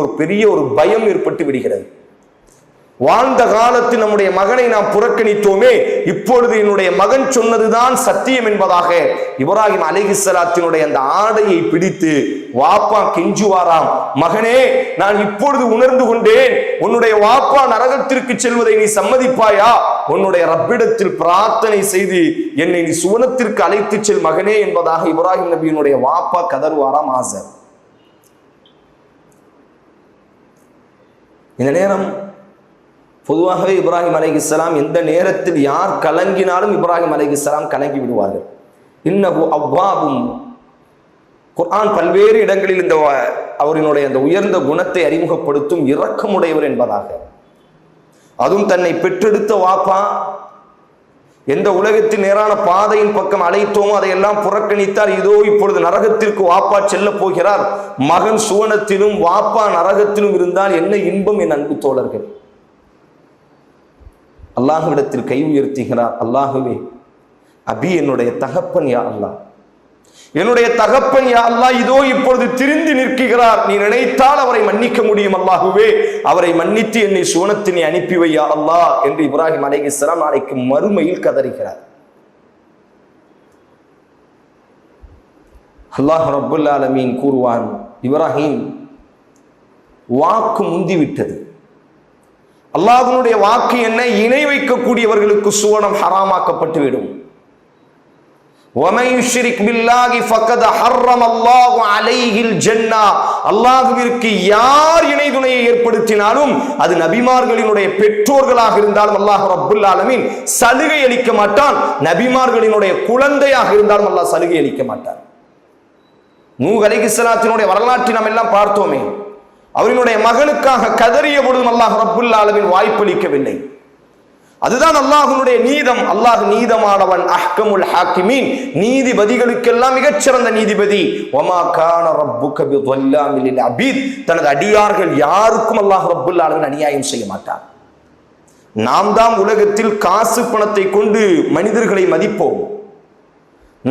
ஒரு பெரிய ஒரு பயம் ஏற்பட்டு விடுகிறது. வாழ்ந்த காலத்தில் நம்முடைய மகனை நாம் புறக்கணித்தோமே இப்பொழுது என்னுடைய மகன் சொன்னதுதான் சத்தியம் என்பதாக இப்ராஹிம் அலிகிசலாத்தினுடைய அந்த ஆடையை பிடித்து வாப்பா கெஞ்சுவாராம் மகனே நான் இப்பொழுது உணர்ந்து கொண்டேன். உன்னுடைய வாப்பா நரகத்திற்கு செல்வதை நீ சம்மதிப்பாயா? உன்னுடைய ரப்பிடத்தில் பிரார்த்தனை செய்து என்னை நீ சுவனத்திற்கு அழைத்து செல் மகனே என்பதாக இப்ராஹிம் நபியினுடைய வாப்பா கதறுவாராம் ஆசர். இந்த நேரம் பொதுவாகவே இப்ராஹிம் அலைஹிஸ்ஸலாம் எந்த நேரத்தில் யார் கலங்கினாலும் இப்ராஹிம் அலைஹிஸ்ஸலாம் கலங்கி விடுவார்கள். இன்னபு அவ்வாபும். குர்ஆன் பல்வேறு இடங்களில் இந்த வ- அவரினுடைய அந்த உயர்ந்த குணத்தை அறிமுகப்படுத்தும் இரக்கமுடையவர் என்பதாக. அதுவும் தன்னை பெற்றெடுத்த வாப்பா எந்த உலகத்தின் நேரான பாதையின் பக்கம் அழைத்தோமோ அதையெல்லாம் புறக்கணித்தார். இதோ இப்பொழுது நரகத்திற்கு வாப்பா செல்ல போகிறார். மகன் சுவனத்திலும் வாப்பா நரகத்திலும் இருந்தால் என்ன இன்பம் என் அன்பு தோழர்கள். அல்லாஹுவிடத்தில் கை உயர்த்துகிறார். அல்லாஹுவே அபி என்னுடைய தகப்பன் யா அல்லாஹ். என்னுடைய தகப்பன் யா இதோ இப்பொழுது திரிந்து நிற்கிறார். நீ நினைத்தால் அவரை மன்னிக்க முடியும் அல்லாஹுவே. அவரை மன்னித்து என்னை சுவனத்தினை அனுப்பி அல்லாஹ் என்று இப்ராஹிம் அலைஹிஸ்ஸலாம் நாளைக்கு மறுமையில் கதறுகிறார். அல்லாஹ் ரப்புல் ஆலமீன் கூறுவான் இப்ராஹிம் வாக்கு முந்திவிட்டது. அல்லாஹனுடைய வாக்கு என்ன? இணை வைக்கக்கூடியவர்களுக்கு சுவனம் ஹராமாக்கப்பட்டு விடும் وَمَن يُشْرِكْ بِاللَّهِ فَقَدْ حَرَّمَ اللَّهُ عَلَيْهِ الْجَنَّةَ அல்லாஹ்விற்கு யார் இணை துணையை ஏற்படுத்தினாலும் அது நபிமார்களினுடைய பெற்றோர்களாக இருந்தாலும் அல்லாஹ் ரப்புல் ஆலமீன் சலுகை அளிக்க மாட்டான் நபிமார்களினுடைய குழந்தையாக இருந்தாலும் அல்லாஹ் சலுகை அளிக்க மாட்டான் நூஹ் அலைஹிஸ்ஸலாத்தினுடைய வரலாற்றை நாம் எல்லாம் பார்த்தோமே அவரினுடைய மகனுக்காக கதறிய பொழுதும் அல்லாஹ் ரப்புல் ஆலமீன் வாய்ப்பளிக்கவில்லை அதுதான் அல்லாஹனுடைய நீதம். அல்லாஹ் நீதமானவன் அஹ்கமுல் ஹாக்கிமீன். நீதிபதிகளுக்கெல்லாம் மிகச்சிறந்த நீதிபதி. ஒமா கான ரப்பு கபி வல்லாமில் அபீத். தனது அடியார்கள் யாருக்கும் அல்லாஹ் ரப்புல் ஆலமின் அநியாயம் செய்ய மாட்டார் நாம் தான் உலகத்தில் காசு பணத்தை கொண்டு மனிதர்களை மதிப்போம்.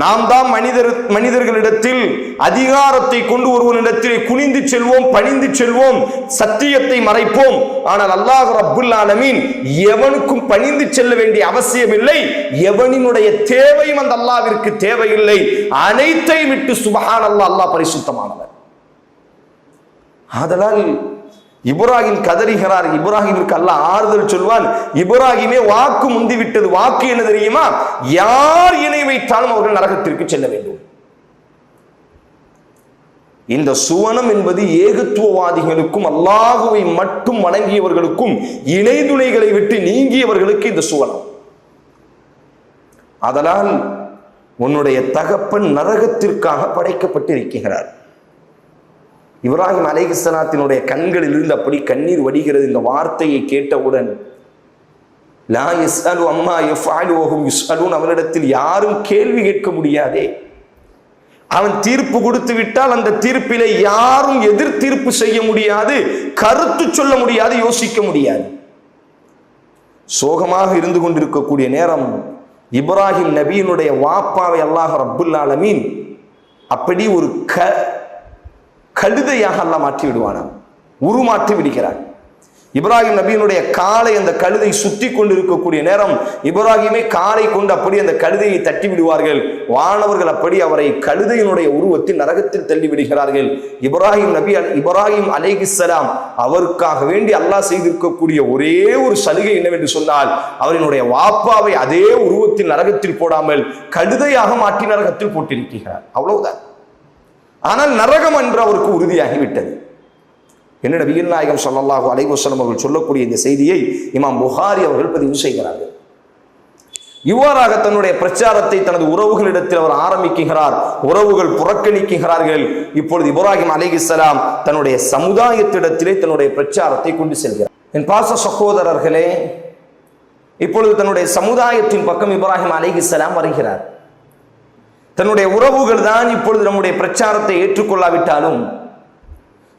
நாம் தான் மனிதர் மனிதர்களிடத்தில் அதிகாரத்தை கொண்டு ஒருவனிடத்திலே குனிந்து செல்வோம் பணிந்து செல்வோம் சத்தியத்தை மறைப்போம். ஆனால் அல்லாஹ் ரப்புல் ஆலமீன் எவனுக்கும் பணிந்து செல்ல வேண்டிய அவசியம் இல்லை எவனினுடைய தேவையும் அந்த அல்லாவிற்கு தேவையில்லை. அனைத்தையும் விட்டு சுபஹான் அல்லாஹ் அல்லாஹ் பரிசுத்தமானவர். ஆதலால் இப்ராஹிம் கதறுகிறார். இப்ராஹிமிற்கு அல்ல ஆறுதல் சொல்வான். இப்ராஹிமே வாக்கு முந்திவிட்டது வாக்கு என்ன தெரியுமா? யார் இணை வைத்தாலும் அவர்கள் நரகத்திற்கு செல்ல வேண்டும். இந்த சுவனம் என்பது ஏகத்துவவாதிகளுக்கும் அல்லாஹுவை மட்டும் வணங்கியவர்களுக்கும் இணை துணைகளை விட்டு நீங்கியவர்களுக்கு இந்த சுவனம். அதனால் உன்னுடைய தகப்பன் நரகத்திற்காக படைக்கப்பட்டிருக்கிறார். இப்ராஹிம் அலைகிஸ்லாத்தினுடைய கண்களில் இருந்து அப்படி கண்ணீர் வடிகிறது இந்த வார்த்தையை கேட்டவுடன் லா யஸ்அலு அம்மா யஃப்அலு வஹும் யுஸ்அலூன். அவனிடத்தில் யாரும் கேள்வி கேட்க முடியாதே. அவன் தீர்ப்பு கொடுத்து விட்டால் அந்த தீர்ப்பிலே யாரும் எதிர் தீர்ப்பு செய்ய முடியாது கருத்து சொல்ல முடியாது யோசிக்க முடியாது. சோகமாக இருந்து கொண்டிருக்கக்கூடிய நேரம் இப்ராஹிம் நபியினுடைய வாப்பாவை அல்லாஹ் அப்துல் ஆலமீன் அப்படி ஒரு க கழுதையாக அல்லாஹ் மாற்றி விடுவானாம் உருமாற்றி விடுகிறான். இப்ராஹிம் நபியினுடைய காலை அந்த கழுதை சுத்தி கொண்டிருக்கக்கூடிய நேரம் இப்ராஹிமே காலை கொண்டு அப்படி அந்த கழுதையை தட்டி விடுவார்கள். வானவர்கள் அப்படி அவரை கழுதையினுடைய உருவத்தில் நரகத்தில் தள்ளி விடுகிறார்கள். இப்ராஹிம் நபி இப்ராஹிம் அலேகிஸ்லாம் அவருக்காக வேண்டி அல்லாஹ் செய்திருக்கக்கூடிய ஒரே ஒரு சலுகை என்னவென்று சொன்னால் அவரினுடைய வாப்பாவை அதே உருவத்தில் நரகத்தில் போடாமல் கழுதையாக மாற்றி நரகத்தில் போட்டிருக்கிறார். அவ்வளவுதான். ஆனால் நரகம் என்று அவருக்கு உறுதியாகிவிட்டது. என்ன நபிகள் நாயகம் ஸல்லல்லாஹு அலைவசலம் அவர்கள் சொல்லக்கூடிய இந்த செய்தியை இமாம் புகாரி அவர்கள் பதிவு செய்கிறார்கள். இவ்வாறாக தன்னுடைய பிரச்சாரத்தை தனது உறவுகளிடத்தில் அவர் ஆரம்பிக்கிறார் உறவுகள் புறக்கணிக்கிறார்கள் இப்பொழுது இப்ராஹிம் அலிகிஸ்லாம் தன்னுடைய சமுதாயத்திடத்திலே தன்னுடைய பிரச்சாரத்தை கொண்டு செல்கிறார். என் பாச சகோதரர்களே இப்பொழுது தன்னுடைய சமுதாயத்தின் பக்கம் இப்ராஹிம் அலிகிஸ்லாம் வருகிறார். தன்னுடைய உறவுகள் தான் இப்பொழுது நம்முடைய பிரச்சாரத்தை ஏற்றுக்கொள்ளாவிட்டாலும்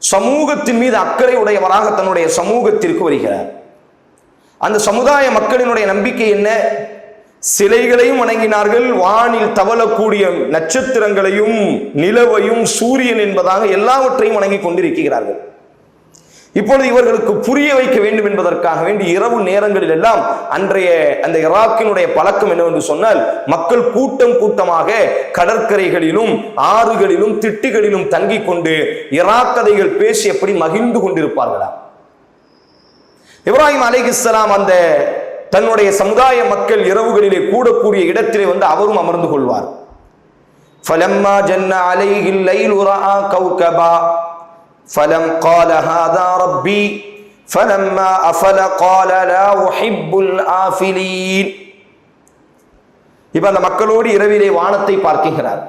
சமூகத்தின் மீது அக்கறை உடையவராக தன்னுடைய சமூகத்திற்கு வருகிறார். அந்த சமுதாய மக்களினுடைய நம்பிக்கை என்ன? சிலைகளையும் வணங்கினார்கள் வானில் தவளக்கூடிய நட்சத்திரங்களையும் நிலவையும் சூரியன் என்பதாக எல்லாவற்றையும் வணங்கி கொண்டிருக்கிறார்கள். இப்பொழுது இவர்களுக்கு புரிய வைக்க வேண்டும் என்பதற்காக வேண்டி இரவு நேரங்களில் எல்லாம் அன்றைய அந்த ஈராக்கினுடைய பழக்கம் என்னவென்று சொன்னால் மக்கள் கூட்டம் கூட்டமாக கடற்கரைகளிலும் ஆறுகளிலும் திட்டுகளிலும் தங்கிக் கொண்டு இராக் கதைகள் பேசி எப்படி மகிழ்ந்து கொண்டிருப்பார்களா இப்ராஹிம் அலைஹிஸ்ஸலாம் அந்த தன்னுடைய சமுதாய மக்கள் இரவுகளிலே கூடக்கூடிய இடத்திலே வந்து அவரும் அமர்ந்து கொள்வார் فلما جن عليه الليل راى كوكبا فلم قال هذا ربي فلما افل قال لا احب الافلين இப்ப அந்த மக்களோடு இரவிலே வானத்தை பார்க்கிறார்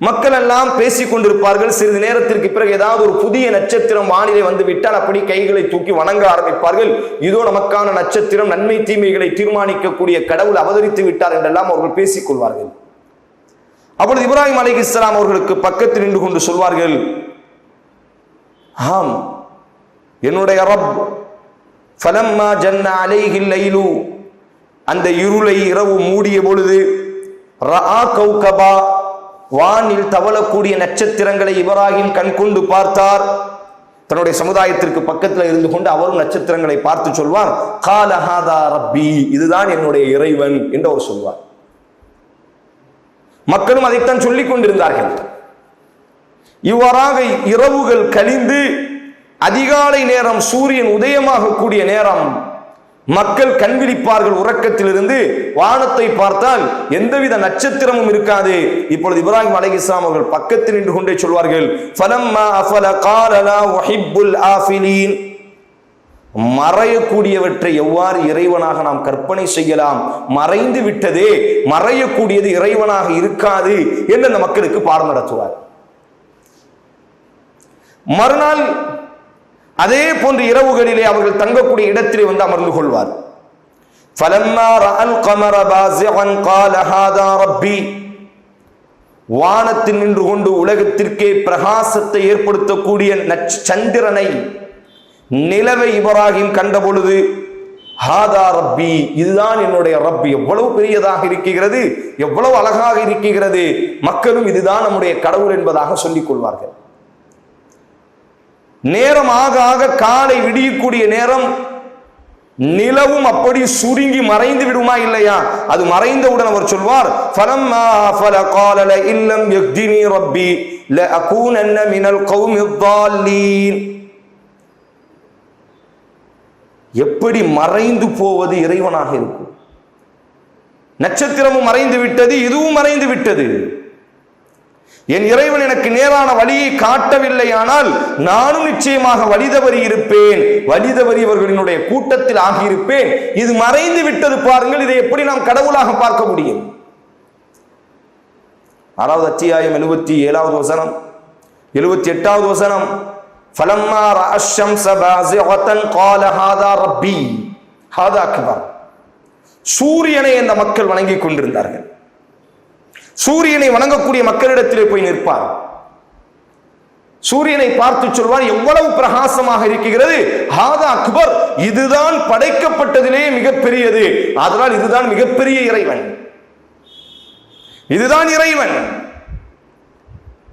மக்கள் எல்லாம் பேசிக் கொண்டிருப்பார்கள் சிறிது நேரத்திற்கு பிறகு ஏதாவது ஒரு புதிய நட்சத்திரம் வானிலை வந்து விட்டால் அப்படி கைகளை தூக்கி வணங்க ஆரம்பிப்பார்கள் இதோ நமக்கான நட்சத்திரம் நன்மை தீமைகளை தீர்மானிக்கக்கூடிய கடவுள் அவதரித்து விட்டார் என்றெல்லாம் அவர்கள் பேசிக் கொள்வார்கள் அப்பொழுது இப்ராஹிம் அலி இஸ்லாம் அவர்களுக்கு பக்கத்தில் நின்று கொண்டு சொல்வார்கள் ஆம் என்னுடைய ரப். ஃபலம்மா ஜன்ன அலைஹில் லைலு. அந்த இருளை இரவு மூடிய பொழுது ரஆ கௌகபா. வானில் தவளக்கூடிய நட்சத்திரங்களை இப்ராஹிம் கண்கொண்டு பார்த்தார். தன்னுடைய சமுதாயத்திற்கு பக்கத்தில் இருந்து கொண்டு அவரும் நட்சத்திரங்களை பார்த்து சொல்வார் காலஹாதா ரப்பி. இதுதான் என்னுடைய இறைவன் என்று அவர் சொல்வார். மக்களும் அதைத்தான் சொல்லிக் கொண்டிருந்தார்கள். இவ்வாறாக இரவுகள் கழிந்து அதிகாலை நேரம் சூரியன் உதயமாகக்கூடிய நேரம் மக்கள் கண்விழிப்பார்கள் உறக்கத்திலிருந்து வானத்தை பார்த்தால் எந்தவித நட்சத்திரமும் இருக்காது. இப்பொழுது இப்ராஹிம் அலை இஸ்லாம் அவர்கள் பக்கத்தில் நின்று கொண்டே சொல்வார்கள் அஃபல ஆஃபிலீன். மறையக்கூடியவற்றை எவ்வாறு இறைவனாக நாம் கற்பனை செய்யலாம்? மறைந்து விட்டதே மறையக்கூடியது இறைவனாக இருக்காது என்று அந்த மக்களுக்கு பாடம் நடத்துவார். மறுநாள் அதே போன்று இரவுகளிலே அவர்கள் தங்கக்கூடிய இடத்திலே வந்து அமர்ந்து கொள்வார். வானத்தில் நின்று கொண்டு உலகத்திற்கே பிரகாசத்தை ஏற்படுத்தக்கூடிய சந்திரனை நிலவை இப்ராஹிம் கண்டபொழுது ஹாதா ரப்பி இதுதான் என்னுடைய ரப்பி எவ்வளவு பெரியதாக இருக்கிறது எவ்வளவு அழகாக இருக்கிறது மக்களும் இதுதான் நம்முடைய கடவுள் என்பதாக சொல்லிக் கொள்வார்கள். நேரம் ஆக ஆக காலை விடியக்கூடிய நேரம் நிலவும் அப்படி சுருங்கி மறைந்து விடுமா இல்லையா அது மறைந்தவுடன் அவர் சொல்வார் ஃபலம்மா அஃபல قال لئن لم يهدني ربي لأكونن من القوم الضالين எப்படி மறைந்து போவது இறைவனாக இருக்கும் நட்சத்திரமும் மறைந்து விட்டது இதுவும் மறைந்து விட்டது என் இறைவன் எனக்கு நேரான வழியை காட்டவில்லை ஆனால் நானும் நிச்சயமாக வழி தவறி இருப்பேன் வழி தவறியவர்களினுடைய கூட்டத்தில் ஆகியிருப்பேன் இது மறைந்து விட்டது பாருங்கள் இதை எப்படி நாம் கடவுளாக பார்க்க முடியும் ஆறாவது அத்தியாயம் எழுபத்தி ஏழாவது வசனம் எழுபத்தி எட்டாவது வசனம் فلما راى الشمس بازغه قال هذا ربي هذا اكبر சூரியனை இந்த மக்கள் வணங்கிக் கொண்டிருந்தார்கள் சூரியனை வணங்கக்கூடிய மக்களிடத்திலே போய் நிற்பார். சூரியனை பார்த்து சொல்வார் எவ்வளவு பிரகாசமாக இருக்கிறது. ஹாதா அக்பர் இதுதான் படைக்கப்பட்டதிலே மிகப்பெரியது. அதனால் இதுதான் மிகப்பெரிய இறைவன். இதுதான் இறைவன்.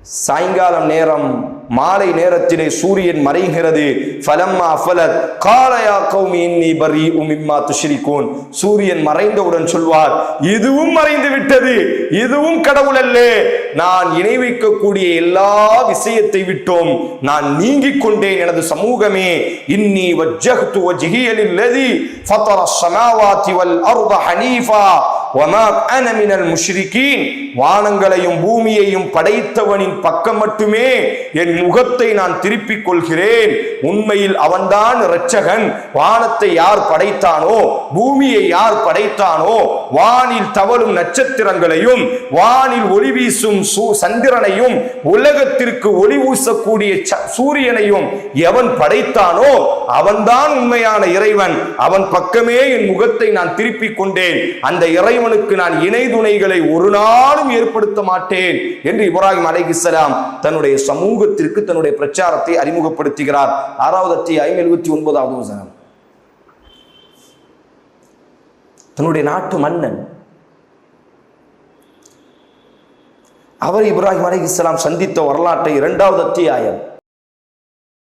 சாயங்காலம் நேரம் மாலை நேரத்திலே சூரியன் மறைகிறது. ஃபலம்மா அஃபலத் காலயா கௌமி இன்னி பரி உமிம்மா துஷ்ரிகூன். சூரியன் மறைந்தவுடன் சொல்வார் இதுவும் மறைந்து விட்டது. இதுவும் கடவுள் அல்ல. நான் இணை வைக்கக்கூடிய எல்லா விஷயத்தை விட்டோம். நான் நீங்கிக் கொண்டேன் எனது சமூகமே. இன்னி வஜ்ஜஹ்து வஜ்ஹிய லில்லதி ஃபதர ஸமாவாதி வல் அர்த ஹனீஃபா. வானங்களையும் பூமியையும் படைத்தவனின் பக்கம் மட்டுமே என் முகத்தை நான் திருப்பிக் கொள்கிறேன். உண்மையில் அவன்தான் இரட்சகன். வானத்தை யார் படைத்தானோ பூமியை யார் படைத்தானோ வானில் தவழும் நட்சத்திரங்களையும் வானில் ஒளி வீசும் சூ- சந்திரனையும் உலகத்திற்கு ஒளி ஊசக்கூடிய ச- சூரியனையும் எவன் படைத்தானோ அவன்தான் உண்மையான இறைவன். அவன் பக்கமே என் முகத்தை நான் திருப்பிக் கொண்டேன். அந்த இறைவன் இறைவனுக்கு நான் இணை துணைகளை ஒரு நாளும் ஏற்படுத்த மாட்டேன் என்று இப்ராஹிம் அலைஹிஸ்ஸலாம் தன்னுடைய சமூகத்திற்கு தன்னுடைய பிரச்சாரத்தை அறிமுகப்படுத்துகிறார். ஆறாவது அத்தியாயம் எழுபத்தி ஒன்பதாவது வசனம். தன்னுடைய நாட்டு மன்னன் அவர் இப்ராஹிம் அலைஹிஸ்ஸலாம் சந்தித்த வரலாற்றை இரண்டாவது அத்தியாயம்